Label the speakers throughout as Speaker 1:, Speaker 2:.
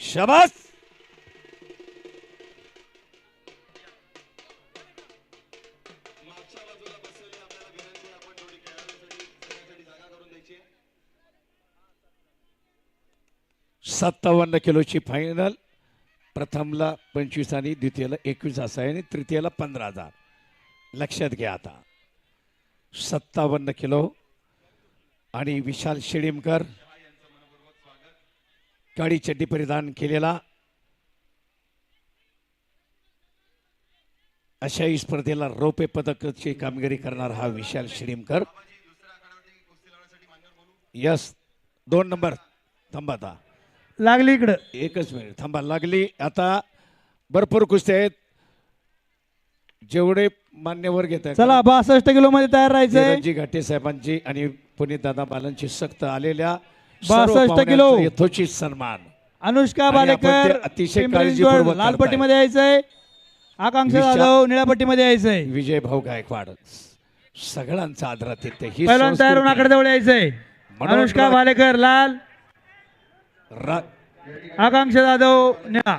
Speaker 1: शबास सत्तावन्न किलोची फायनल प्रथमला पंचवीस आणि द्वितीयला एकवीस असा आहे आणि तृतीयला पंधरा हजार. लक्षात घ्या आता. सत्तावन्न किलो आणि विशाल शेडीमकर. काळी चड्डी परिधान केलेला. अशाही स्पर्धेला रौप्य पदकाची कामगिरी करणार हा विशाल शिडीमकर यस दोन नंबर. थांबा आता.
Speaker 2: लागली इकडं.
Speaker 1: एकच मिनिट. थांबा लागली. आता भरपूर कुस्ती आहेत. जेवढे मान्यवर घेत आहेत
Speaker 2: चला बासष्ट किलो मध्ये तयार राहायचंय.
Speaker 1: घाटे साहेबांची आणि पुनीत दादा बालांची सक्त आलेल्या
Speaker 2: 62 किलो.
Speaker 1: यथोचित सन्मान.
Speaker 2: अनुष्का बालेकर
Speaker 1: अतिशय
Speaker 2: लाल. पट्टीमध्ये यायचंय. आकांक्षा जाधव निळ्या पट्टीमध्ये यायचंय.
Speaker 1: विजय भाऊ गायकवाड सगळ्यांचा आदरातिथ्य ही
Speaker 2: पहिलवान तयार होऊन. आकडे जवळ यायचंय अनुष्का भालेकर लाल. आकांक्षा जाधव निळा.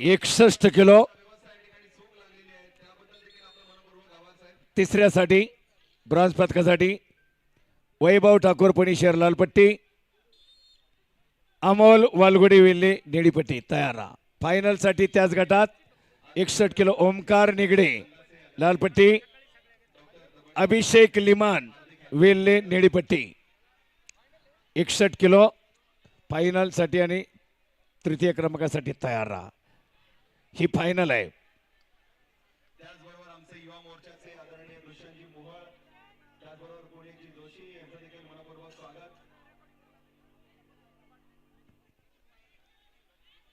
Speaker 1: एकसष्ट किलो. तिसऱ्यासाठी ब्रॉन्झ पदकासाठी वैभव ठाकूर पणीशेर लालपट्टी अमोल वालगुडी वेल्ले निडीपट्टी तयार. फायनलसाठी त्याच गटात एकसष्ट किलो ओमकार निगडे लालपट्टी अभिषेक लिमान वेल्ले निडीपट्टी. एकसष्ट किलो फायनलसाठी आणि तृतीय क्रमांकासाठी तयार राहा. ही फायनल आहे.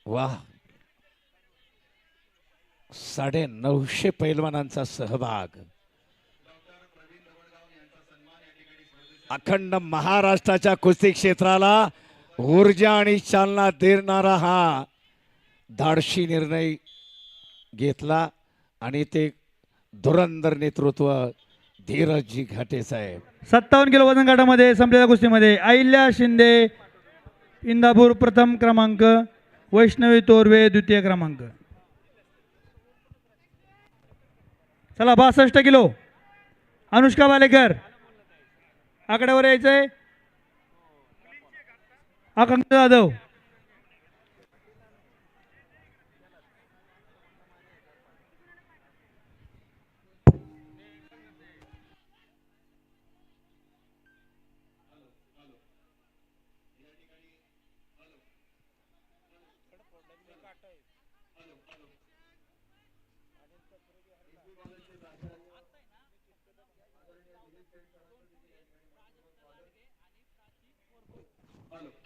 Speaker 1: वाह. साडे नऊशे पैलवानांचा सहभाग. अखंड महाराष्ट्राच्या कुस्ती क्षेत्राला ऊर्जा आणि चालना देणारा हा धाडशी निर्णय घेतला आणि ते धुरंधर नेतृत्व धीरजजी घाटे साहेब.
Speaker 2: सत्तावन्न किलो वजन गटामध्ये संपलेल्या गोष्टीमध्ये अहिल्या शिंदे इंदापूर प्रथम क्रमांक वैष्णवी तोरवे द्वितीय क्रमांक. चला बासष्ट किलो. अनुष्का बालेकर. आकड्यावर यायचंय. आकांक्षा जाधव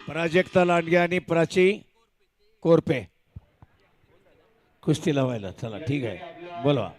Speaker 1: प्राजक्ता लांडगे आणि प्राची कोरपे. कुस्ती लावायला. चला ठीक आहे. बोलवा.